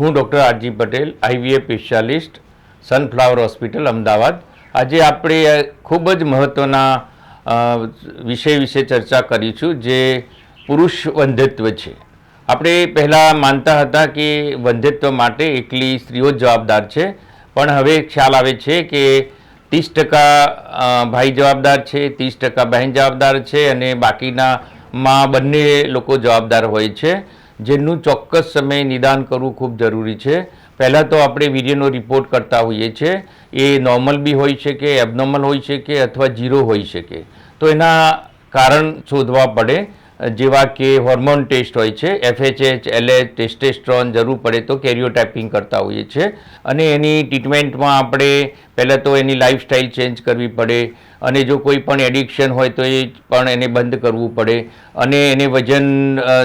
હું doctor RG Patel, IVF specialist, Sunflower Hospital, Ahmedabad. આજે આપણે ખૂબ જ મહત્ત્વના વિષય વિશે ચર્ચા કરીશું જે પુરુષ વંધ્યત્વ છે. આપણે પહેલાં માનતા હતા કે વંધ્યત્વ માટે એકલી સ્ત્રીઓ જ જવાબદાર છે, પણ હવે ખ્યાલ આવે છે કે ત્રીસ ટકા ભાઈ જવાબદાર છે, ત્રીસ ટકા બહેન જવાબદાર છે અને બાકીના માં બંને લોકો જવાબદાર હોય છે. જેનું ચોક્કસ સમયે નિદાન કરવું ખૂબ જરૂરી છે. પહેલાં તો આપણે વીર્યનો રિપોર્ટ કરતા હોઈએ છીએ. એ નોર્મલ બી હોઈ શકે એબનોર્મલ હોઈ શકે અથવા જીરો હોઈ શકે. તો એના કારણ શોધવા પડે. જેવા કે હોર્મોન ટેસ્ટ હોય છે એફએચએચ એલએચ ટેસ્ટેસ્ટ્રોન જરૂર પડે તો કેરિયોટાઇપિંગ કરતા હોઈએ છીએ. અને એની ટ્રીટમેન્ટમાં આપણે પહેલાં તો એની લાઈફસ્ટાઈલ ચેન્જ કરવી પડે, અને જો કોઈ પણ એડિક્શન હોય તો એ પણ એને બંધ કરવું પડે, અને એને વજન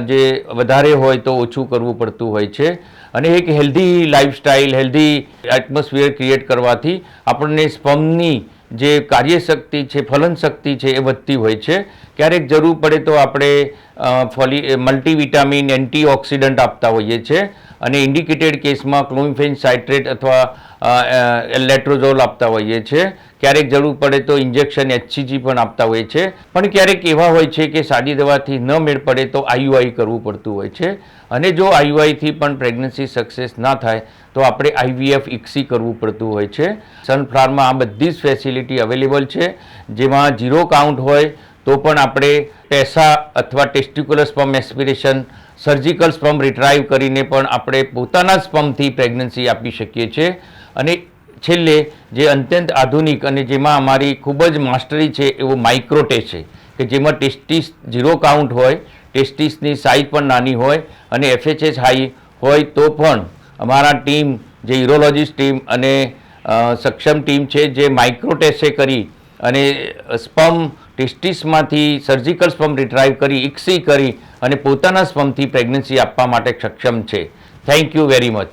જે વધારે હોય તો ઓછું કરવું પડતું હોય છે. અને એક healthy lifestyle healthy atmosphere create કરવાથી આપણને સ્પમની જે કાર્યશક્તિ છે ફલન શક્તિ છે એ વધતી હોય છે. ક્યારેક જરૂર પડે તો આપણે ફોલી મલ્ટીવિટામિન, એન્ટીઓક્સિડન્ટ આપતા હોઈએ છીએ અને ઇન્ડિકેટેડ કેસમાં ક્લોમિફેન સાઇટ્રેટ અથવા લેટ્રોઝોલ આપતા હોઈએ છીએ ક્યારેક જરૂર પડે તો ઇન્જેક્શન એચસીજી પણ આપતા હોઈએ છે. પણ ક્યારેક એવા હોય છે કે સાદી દવાથી ન મેળ પડે તો આઈયુઆઈ કરવું પડતું હોય છે. અને જો આઈયુઆઈથી પણ પ્રેગ્નન્સી સક્સેસ ના થાય, તો આપણે આઈવીએફ ઇક્સી કરવું પડતું હોય છે. સનફ્લાવરમાં આ બધી જ ફેસિલિટી અવેલેબલ છે. જેમાં ઝીરો કાઉન્ટ હોય તો પણ આપણે ટેસા અથવા testicular sperm aspiration surgical sperm retrieve કરીને પણ આપણે પોતાના સ્પમથી પ્રેગ્નન્સી આપી શકીએ છીએ. અને છેલ્લે જે અત્યંત આધુનિક અને જેમાં અમારી ખૂબ જ માસ્ટરી છે એવો માઇક્રો ટેસ્ટ છે, કે જેમાં ટેસ્ટિસ ઝીરો કાઉન્ટ હોય ટેસ્ટિસની સાઇઝ પણ નાની હોય અને એફએચએચ હાઈ હોય તો પણ અમારા ટીમ જે યુરોલોજીસ્ટ ટીમ અને સક્ષમ ટીમ છે જે માઇક્રો ટેસ્ટે કરી અને સ્પમ ટેસ્ટિસમાંથી સર્જિકલ સ્પમ રિટ્રાઈવ કરી ઇક્સી કરી અને પોતાના સ્પમથી પ્રેગ્નન્સી આપવા માટે સક્ષમ છે. Thank you very much